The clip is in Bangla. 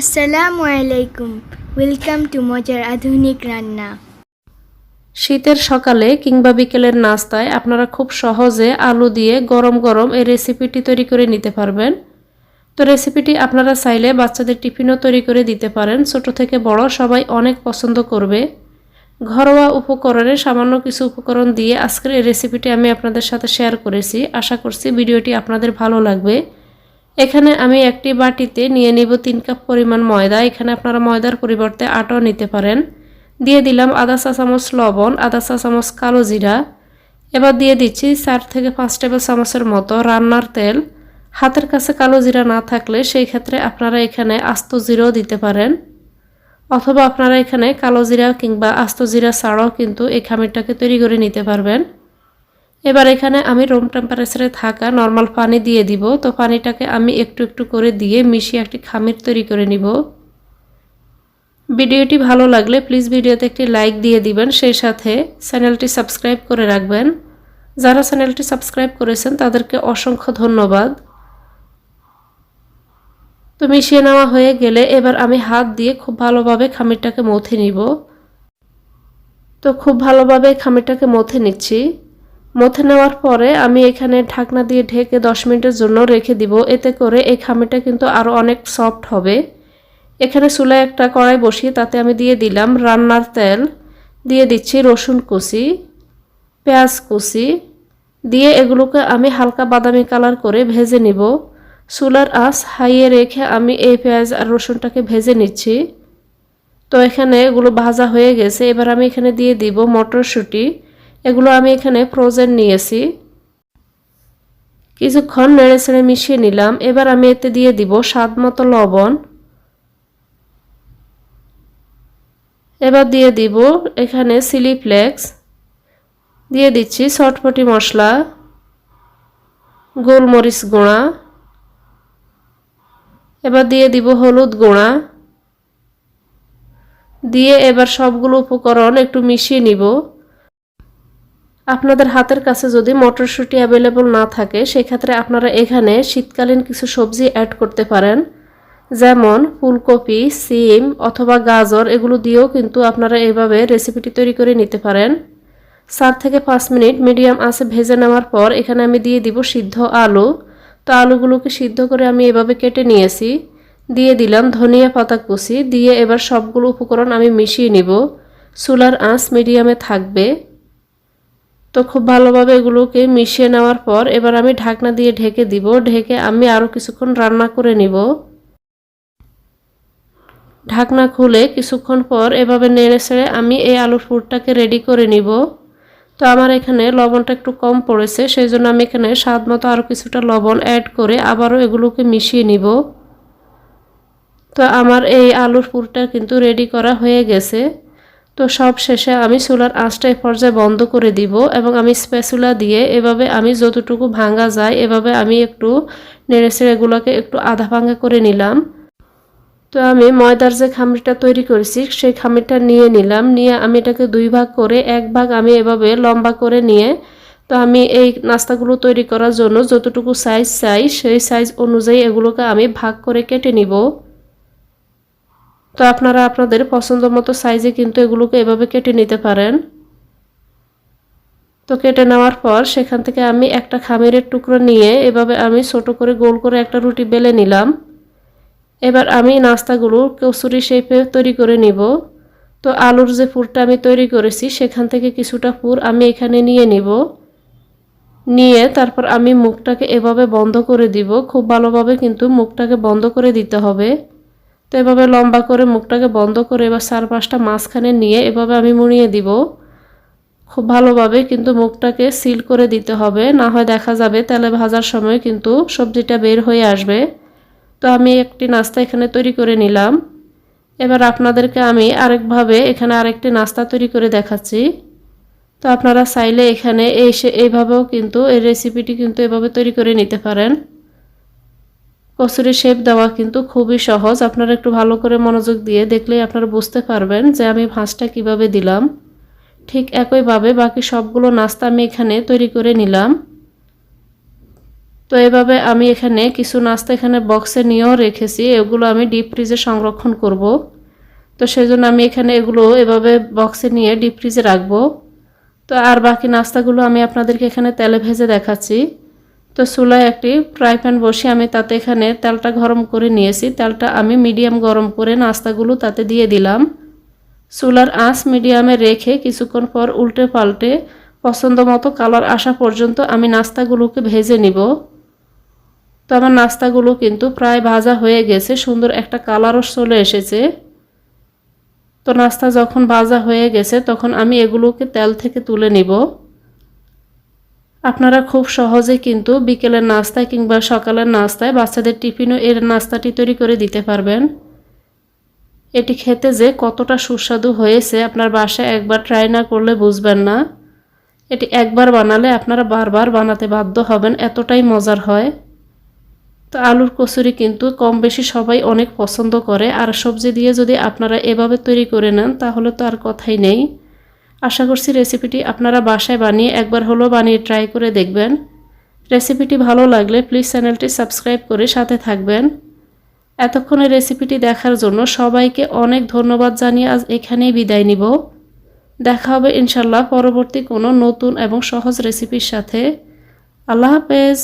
আসসালামু আলাইকুম। ওয়েলকাম টু মজার আধুনিক রান্না। শীতের সকালে কিংবা বিকেলের নাস্তায় আপনারা খুব সহজে আলু দিয়ে গরম গরম এই রেসিপিটি তৈরি করে নিতে পারবেন। তো রেসিপিটি আপনারা চাইলে বাচ্চাদের টিফিনও তৈরি করে দিতে পারেন। ছোট থেকে বড় সবাই অনেক পছন্দ করবে। ঘরোয়া উপকরণে সামান্য কিছু উপকরণ দিয়ে আজকের এই রেসিপিটি আমি আপনাদের সাথে শেয়ার করেছি। আশা করছি ভিডিওটি আপনাদের ভালো লাগবে। এখানে আমি একটি বাটিতে নিয়ে নিব তিন কাপ পরিমাণ ময়দা। এখানে আপনারা ময়দার পরিবর্তে আটাও নিতে পারেন। দিয়ে দিলাম আধা চা চামচ লবণ, আধা চা চামচ কালো জিরা। এবার দিয়ে দিচ্ছি চার থেকে পাঁচ টেবিল চামচের মতো রান্নার তেল। হাতের কাছে কালো জিরা না থাকলে সেই ক্ষেত্রে আপনারা এখানে আস্ত জিরাও দিতে পারেন। অথবা আপনারা এখানে কালো জিরা কিংবা আস্ত জিরা ছাড়াও কিন্তু এই খামিরটাকে তৈরি করে নিতে পারবেন। এবার এখানে আমি রুম টেম্পারেচারে থাকা নর্মাল পানি দিয়ে দিব। তো পানিটাকে আমি একটু একটু করে দিয়ে মিশিয়ে একটি খামির তৈরি করে নিব। ভিডিওটি ভালো লাগলে প্লিজ ভিডিওতে একটি লাইক দিয়ে দিবেন। সেই সাথে চ্যানেলটি সাবস্ক্রাইব করে রাখবেন। যারা চ্যানেলটি সাবস্ক্রাইব করেছেন, তাদেরকে অসংখ্য ধন্যবাদ। তো মিশিয়ে নেওয়া হয়ে গেলে এবার আমি হাত দিয়ে খুব ভালোভাবে খামিরটাকে মথে নিব। তো খুব ভালোভাবে খামিরটাকে মথে নিচ্ছি। মথে নেওয়ার পরে আমি এখানে ঢাকনা দিয়ে ঢেকে দশ মিনিটের জন্য রেখে দিব। এতে করে এই খামিটা কিন্তু আরও অনেক সফট হবে। এখানে চুলায় একটা কড়াই বসিয়ে তাতে আমি দিয়ে দিলাম রান্নার তেল। দিয়ে দিচ্ছি রসুন কুচি, পেঁয়াজ কুচি। দিয়ে এগুলোকে আমি হালকা বাদামি কালার করে ভেজে নিব। চুলার আঁচ হাইয়ে রেখে আমি এই পেঁয়াজ আর রসুনটাকে ভেজে নিচ্ছি। তো এখানে এগুলো ভাজা হয়ে গেছে। এবার আমি এখানে দিয়ে দিব মটরশুঁটি। এগুলো আমি এখানে ফ্রোজেন নিয়েছি। কিছুক্ষণ নেড়ে ছেড়ে মিশিয়ে নিলাম। এবার আমি এতে দিয়ে দিব স্বাদ মতো লবণ। এবার দিয়ে দিব এখানে চিলি ফ্লেক্স দিয়ে দিচ্ছি চটপটি মশলা, গোলমরিচ গুঁড়া। এবার দিয়ে দিব হলুদ গুঁড়া। দিয়ে এবার সবগুলো উপকরণ একটু মিশিয়ে নিব। আপনাদের হাতের কাছে যদি মটরশুঁটি অ্যাভেলেবল না থাকে, সেক্ষেত্রে আপনারা এখানে শীতকালীন কিছু সবজি অ্যাড করতে পারেন। যেমন ফুলকপি, সিম অথবা গাজর, এগুলো দিয়েও কিন্তু আপনারা এভাবে রেসিপিটি তৈরি করে নিতে পারেন। চার থেকে পাঁচ মিনিট মিডিয়াম আঁচে ভেজে নেওয়ার পর এখানে আমি দিয়ে দিব সিদ্ধ আলু। তো আলুগুলোকে সিদ্ধ করে আমি এভাবে কেটে নিয়েছি। দিয়ে দিলাম ধনিয়া পাতা কুচি। দিয়ে এবার সবগুলো উপকরণ আমি মিশিয়ে নিব। চুলার আঁচ মিডিয়ামে থাকবে। তো খুব ভালোভাবে এগুলোকে মিশিয়ে নেওয়ার পর এবার আমি ঢাকনা দিয়ে ঢেকে দিব। ঢেকে আমি আরও কিছুক্ষণ রান্না করে নিব। ঢাকনা খুলে কিছুক্ষণ পর এভাবে নেড়ে ছেড়ে আমি এই আলুর পুরটাকে রেডি করে নিব। তো আমার এখানে লবণটা একটু কম পড়েছে সেই জন্য আমি এখানে স্বাদ মতো আরও কিছুটা লবণ অ্যাড করে আবারও এগুলোকে মিশিয়ে নিব। তো আমার এই আলুর পুরটা কিন্তু রেডি করা হয়ে গেছে। তো সব শেষে আমি চুলার আঁচটা এ পর্যায়ে বন্ধ করে দিব এবং আমি স্পেসুলা দিয়ে এভাবে আমি যতটুকু ভাঙা যায় এভাবে আমি একটু নেড়ে এগুলোকে একটু আধা ভাঙা করে নিলাম। তো আমি ময়দার যে খামিরটা তৈরি করেছি সেই খামিরটা নিয়ে নিলাম, নিয়ে আমি এটাকে দুই ভাগ করে, এক ভাগ আমি এভাবে লম্বা করে নিয়ে, তো আমি এই নাস্তাগুলো তৈরি করার জন্য যতটুকু সাইজ চাই সেই সাইজ অনুযায়ী এগুলোকে আমি ভাগ করে কেটে নিব। তো আপনারা আপনাদের পছন্দ মতো সাইজে কিন্তু এগুলোকে এভাবে কেটে নিতে পারেন। তো কেটে নেওয়ার পর সেখান থেকে আমি একটা খামিরের টুকরো নিয়ে এভাবে আমি ছোট করে গোল করে একটা রুটি বেলে নিলাম। এবার আমি নাস্তাগুলো কচুরি শেপে তৈরি করে নিব। তো আলুর যে পুরটা আমি তৈরি করেছি সেখান থেকে কিছুটা পুর আমি এখানে নিয়ে নিব। নিয়ে তারপর আমি মুখটাকে এভাবে বন্ধ করে দিব। খুব ভালোভাবে কিন্তু মুখটাকে বন্ধ করে দিতে হবে। তো এভাবে লম্বা করে মুখটাকে বন্ধ করে এবার চার পাঁচটা মাঝখানে নিয়ে এভাবে আমি মুড়িয়ে দিব। খুব ভালোভাবে কিন্তু মুখটাকে সিল করে দিতে হবে, না হয় দেখা যাবে তেলে ভাজার সময় কিন্তু সবজিটা বের হয়ে আসবে। তো আমি একটি নাস্তা এখানে তৈরি করে নিলাম। এবার আপনাদেরকে আমি আরেকভাবে এখানে আরেকটি নাস্তা তৈরি করে দেখাচ্ছি। তো আপনারা চাইলে এখানে এসে এইভাবেও কিন্তু এই রেসিপিটি কিন্তু এভাবে তৈরি করে নিতে পারেন। কচুরি শেপ দেওয়া কিন্তু খুবই সহজ। আপনারা একটু ভালো করে মনোযোগ দিয়ে দেখলেই আপনারা বুঝতে পারবেন যে আমি ভাঁজটা কীভাবে দিলাম। ঠিক একইভাবে বাকি সবগুলো নাস্তা আমি এখানে তৈরি করে নিলাম। তো এভাবে আমি এখানে কিছু নাস্তা এখানে বক্সে নিয়েও রেখেছি। এগুলো আমি ডিপ ফ্রিজে সংরক্ষণ করব। তো সেজন্য আমি এখানে এগুলো এভাবে বক্সে নিয়ে ডিপ ফ্রিজে রাখব। তো আর বাকি নাস্তাগুলো আমি আপনাদেরকে এখানে তেলে ভেজে দেখাচ্ছি। তো চুলায় একটি ফ্রাই প্যান বসিয়ে আমি তাতে এখানে তেলটা গরম করে নিয়েছি। তেলটা আমি মিডিয়াম গরম করে নাস্তাগুলো তাতে দিয়ে দিলাম। চুলার আঁচ মিডিয়ামে রেখে কিছুক্ষণ পর উল্টে পাল্টে পছন্দ মতো কালার আসা পর্যন্ত আমি নাস্তাগুলোকে ভেজে নিব। তো আমার নাস্তাগুলো কিন্তু প্রায় ভাজা হয়ে গেছে, সুন্দর একটা কালারও চলে এসেছে। তো নাস্তা যখন ভাজা হয়ে গেছে, তখন আমি এগুলোকে তেল থেকে তুলে নিব। আপনারা খুব সহজে কিন্তু বিকেলের নাস্তায় কিংবা সকালের নাস্তায় বাচ্চাদের টিফিনও এর নাস্তাটি তৈরি করে দিতে পারবেন। এটি খেতে যে কতটা সুস্বাদু হয়েছে আপনার বাসায় একবার ট্রাই না করলে বুঝবেন না। এটি একবার বানালে আপনারা বারবার বানাতে বাধ্য হবেন, এতটাই মজার হয়। তো আলুর কচুরি কিন্তু কম বেশি সবাই অনেক পছন্দ করে, আর সবজি দিয়ে যদি আপনারা এভাবে তৈরি করে নেন তাহলে তো আর কথাই নেই। আশা করছি রেসিপিটি আপনারা বাসায় বানিয়ে একবার হলো বানিয়ে ট্রাই করে দেখবেন। রেসিপিটি ভালো লাগলে প্লিজ চ্যানেলটি সাবস্ক্রাইব করে সাথে থাকবেন। এতক্ষণে রেসিপিটি দেখার জন্য সবাইকে অনেক ধন্যবাদ জানিয়ে আজ এখানেই বিদায় নিব। দেখা হবে ইনশাল্লাহ পরবর্তী কোনো নতুন এবং সহজ রেসিপির সাথে। আল্লাহ হাফেজ।